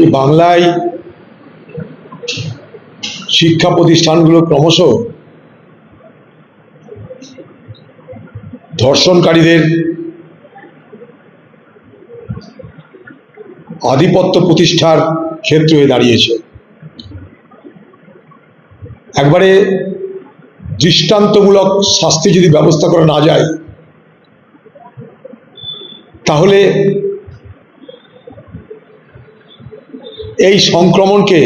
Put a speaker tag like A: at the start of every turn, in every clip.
A: এই বাংলায় শিক্ষা প্রতিষ্ঠানগুলো ক্রমশ ধর্ষণকারীদের আধিপত্য প্রতিষ্ঠার ক্ষেত্র হয়ে দাঁড়িয়েছে। একবারে দৃষ্টান্তমূলক শাস্তি যদি ব্যবস্থা করা না যায়, তাহলে এই সংক্রমণকে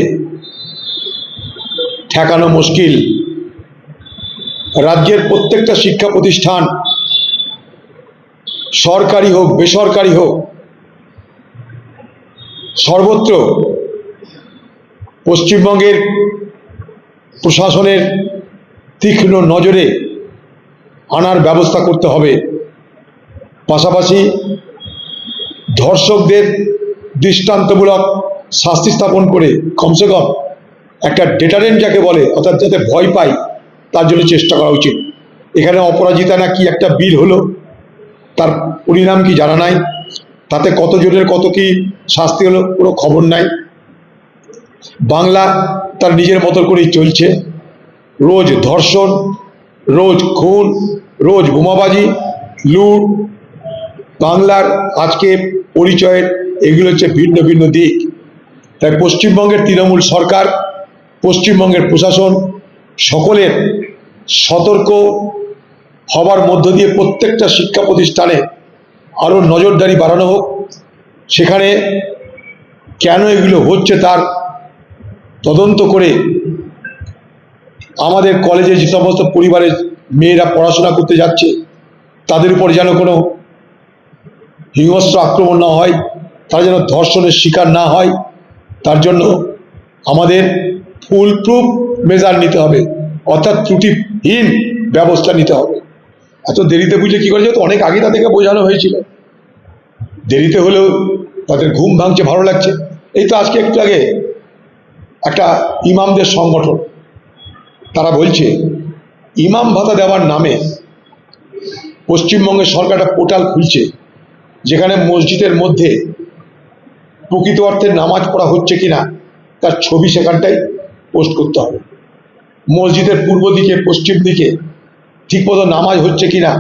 A: ঠেকানো মুশকিল। রাজ্যের প্রত্যেকটা শিক্ষা প্রতিষ্ঠান, সরকারি হোক, বেসরকারি হোক, সর্বত্র পশ্চিমবঙ্গের প্রশাসনের তীক্ষ্ণ নজরে আনার ব্যবস্থা করতে হবে। পাশাপাশি ধর্ষকদের দৃষ্টান্তমূলক শাস্তি স্থাপন করে কমসে কম একটা ডেটারেন্ট যাকে বলে, অর্থাৎ যাতে ভয় পায়, তার জন্য চেষ্টা করা উচিত। এখানে অপরাজিতা নাকি একটা বিল হলো, তার পরিণাম কি জানা নাই, তাতে কতজনের কত কি শাস্তি হলো, কোনো খবর নাই। বাংলা তার নিজের মতো করেই চলছে। রোজ ধর্ষণ, রোজ খুন, রোজ বোমাবাজি, লুট, বাংলার আজকে পরিচয়ের এগুলো হচ্ছে ভিন্ন ভিন্ন দিক। তাই পশ্চিমবঙ্গের তৃণমূল সরকার, পশ্চিমবঙ্গের প্রশাসন সকলের সতর্ক হবার মধ্য দিয়ে প্রত্যেকটা শিক্ষা প্রতিষ্ঠানে আরও নজরদারি বাড়ানো হোক। সেখানে কেন এগুলো হচ্ছে তার তদন্ত করে আমাদের কলেজে যে সমস্ত পরিবারের মেয়েরা পড়াশোনা করতে যাচ্ছে, তাদের উপর যেন কোনো হিংস্র আক্রমণ না হয়, তারা যেন ধর্ষণের শিকার না হয়। তার জন্য আমাদের ফুল প্রুফ মেজার নিতে হবে। অর্থাৎ ত্রুটিহীন ব্যবস্থা নিতে হবে। এত দেরিতে বুঝলে কী করেছে তো? অনেক আগে তাদেরকে বোঝানো হয়েছিল। দেরিতে হলেও তাদের ঘুম ভাঙছে, ভালো লাগছে। এই তো আজকে একটু আগে একটা ইমামদের সংগঠন, তারা বলছে, ইমাম ভাতা দেওয়ার নামে পশ্চিমবঙ্গের সরকার একটা পোর্টাল খুলছে, যেখানে মসজিদের মধ্যে প্রকৃত অর্থে নামাজ পড়া হচ্ছে কিনা, তার ছবি সেখানটাই পোস্ট করতে হবে। মসজিদের পূর্ব দিকে, পশ্চিম দিকে ঠিকমতো নামাজ হচ্ছে কিনা,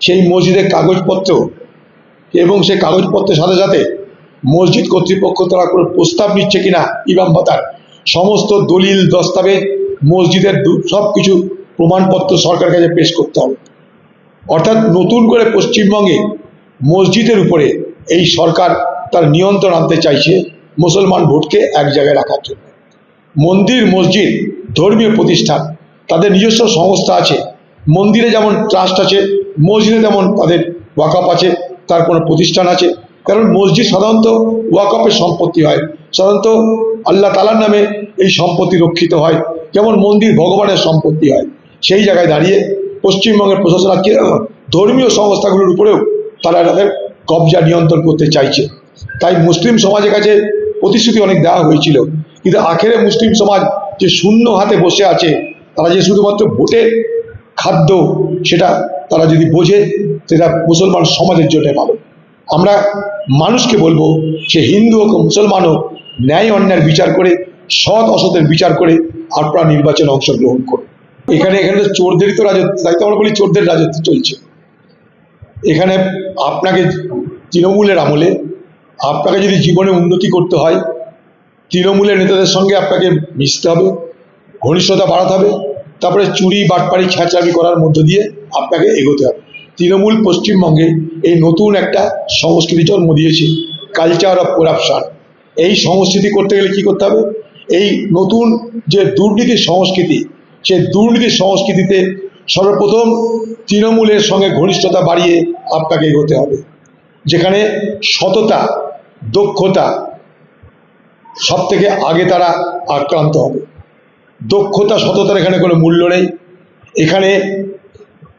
A: সেই মসজিদের কাগজপত্র এবং সেই কাগজপত্রের সাথে সাথে মসজিদ কর্তৃপক্ষ তারা কোনো প্রস্তাব নিচ্ছে কিনা, ইমাম ভাতার সমস্ত দলিল, দস্তাবেজ মসজিদের সব কিছু প্রমাণপত্র সরকারের কাছে পেশ করতে হবে। অর্থাৎ নতুন করে পশ্চিমবঙ্গে মসজিদের উপরে এই সরকার তার নিয়ন্ত্রণ আনতে চাইছে মুসলমান ভোটকে এক জায়গায় রাখার জন্য। মন্দির, মসজিদ, ধর্মীয় প্রতিষ্ঠান, তাদের নিজস্ব সংস্থা আছে। মন্দিরে যেমন ট্রাস্ট আছে, মসজিদে যেমন তাদের ওয়াকাপ আছে, তার কোনো প্রতিষ্ঠান আছে। কারণ মসজিদ সাধারণত ওয়াকাপের সম্পত্তি হয়। সাধারণত আল্লাহ তালার নামে এই সম্পত্তি রক্ষিত হয়। যেমন মন্দির ভগবানের সম্পত্তি হয়। সেই জায়গায় দাঁড়িয়ে পশ্চিমবঙ্গের প্রশাসন আজকে ধর্মীয় সংস্থাগুলোর উপরেও তারা তাদের কবজা নিয়ন্ত্রণ করতে চাইছে। তাই মুসলিম সমাজের কাছে প্রতিশ্রুতি অনেক দেওয়া হয়েছিল। কিন্তু আখেরে মুসলিম সমাজ যে শূন্য হাতে বসে আছে, তারা যে শুধুমাত্র ভোটের খাদ্য সেটা তারা যদি বোঝে, সেটা মুসলমান সমাজের জন্য ভালো আমরা মানুষকে বলব সে হিন্দু হোক, মুসলমান হোক, ন্যায় অন্যায়ের বিচার করে, সৎ অসতের বিচার করে আপনারা নির্বাচনে অংশগ্রহণ করুন। এখানে এখানে চোরদেরই তো রাজত্ব, তাই তো আমরা বলি চোরদের রাজত্ব চলছে। এখানে আপনাকে তৃণমূলের আমলে আপনাকে যদি জীবনে উন্নতি করতে হয়, তৃণমূলের নেতাদের সঙ্গে আপনাকে মিশতে হবে, ঘনিষ্ঠতা বাড়াতে হবে, তারপরে চুরি বাটপাড়ি ছ্যাঁচামি করার মধ্য দিয়ে আপনাকে এগোতে হবে। তৃণমূল পশ্চিমবঙ্গে এই নতুন একটা সংস্কৃতি জন্ম দিয়েছে কালচার অফ করাপশান এই সংস্কৃতি করতে গেলে কি করতে হবে? এই নতুন যে দুর্নীতির সংস্কৃতি সেই দুর্নীতির সংস্কৃতিতে সর্বপ্রথম তৃণমূলের সঙ্গে ঘনিষ্ঠতা বাড়িয়ে আপনাকে এগোতে হবে। যেখানে সততা দক্ষতা সব থেকে আগে তারা আক্রান্ত হবে। দক্ষতা সততার এখানে কোনো মূল্য নেই। এখানে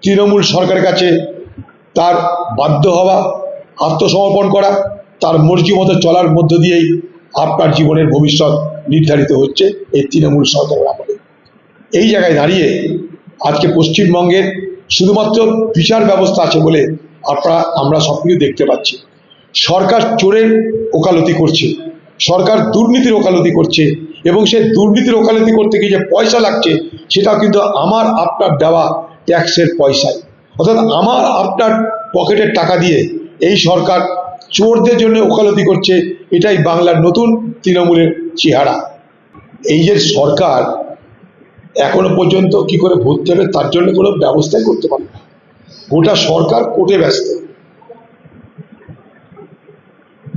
A: তৃণমূল সরকারের কাছে তার বাধ্য হওয়া, আত্মসমর্পণ করা, তার মর্জি মতো চলার মধ্য দিয়েই আপনার জীবনের ভবিষ্যৎ নির্ধারিত হচ্ছে এই তৃণমূল সরকারের আমলে। এই জায়গায় দাঁড়িয়ে আজকে পশ্চিমবঙ্গের শুধুমাত্র বিচার ব্যবস্থা আছে বলে আপনারা, আমরা সব কিছু দেখতে পাচ্ছি। সরকার চোরের ওকালতি করছে, সরকার দুর্নীতির ওকালতি করছে এবং সে দুর্নীতির ওকালতি করতে গিয়ে যে পয়সা লাগছে, সেটাও কিন্তু আমার, আপনার দেওয়া ট্যাক্সের পয়সায়। অর্থাৎ আমার, আপনার পকেটের টাকা দিয়ে এই সরকার চোরদের জন্য ওকালতি করছে, এটাই বাংলার নতুন তৃণমূলের চেহারা। এই যে সরকার এখনও পর্যন্ত কি করে ভর্তি হবে, তার জন্য কোনো ব্যবস্থাই করতে পারে না। গোটা সরকার কোর্টে ব্যস্ত।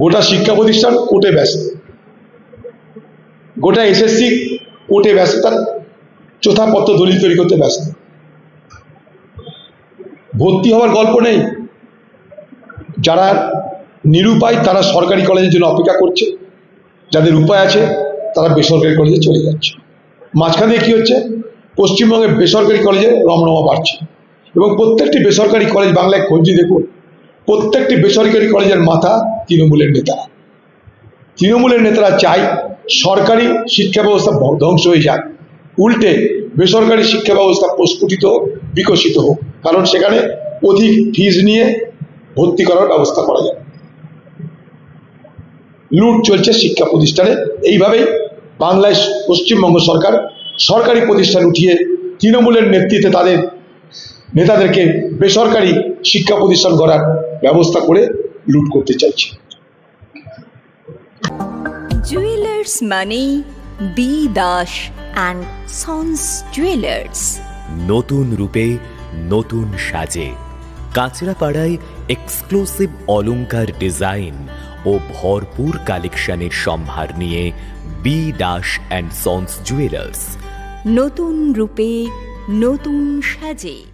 A: গোটা শিক্ষা প্রতিষ্ঠান কোর্টে ব্যস্ত। গোটা এসএসসি কোর্টে ব্যস্ত তার চোথাপত্র দলিল তৈরি করতে ব্যস্ত। ভর্তি হওয়ার গল্প নেই। যারা নিরুপায় তারা সরকারি কলেজের জন্য অপেক্ষা করছে। যাদের উপায় আছে, তারা বেসরকারি কলেজে চলে যাচ্ছে। মাঝখানে দিয়ে কী হচ্ছে? পশ্চিমবঙ্গের বেসরকারি কলেজে রমরমা বাড়ছে। এবং প্রত্যেকটি বেসরকারি কলেজ বাংলায় খোঁজ দেখুন প্রত্যেকটি বেসরকারি কলেজের মাথা তৃণমূলের নেতারা তৃণমূলের নেতারা চায় সরকারি শিক্ষা ব্যবস্থা ধ্বংস হয়ে যাক। উল্টে বেসরকারি শিক্ষা ব্যবস্থা প্রস্ফুটিত, বিকশিত হোক। কারণ সেখানে অধিক ফিজ নিয়ে ভর্তি করার ব্যবস্থা করা যায় লুট চলছে শিক্ষা প্রতিষ্ঠানে। এইভাবেই বাংলায় পশ্চিমবঙ্গ সরকার সরকারি প্রতিষ্ঠান উঠিয়ে তৃণমূলের নেতৃত্বে তাদের নেতাদেরকে বেসরকারি শিক্ষা প্রতিষ্ঠান করার ব্যবস্থা করে লুট করতে চাইছে।
B: জুয়েলার্স মানে B Das and sons jewellers
C: নতুন রূপে নতুন সাজে। কাঁচরাপাড়ায় এক্সক্লুসিভ অলংকার ডিজাইন ও ভরপুর কালেকশনের সম্ভার নিয়ে B Das and sons jewellers
B: নতুন রূপে নতুন সাজে।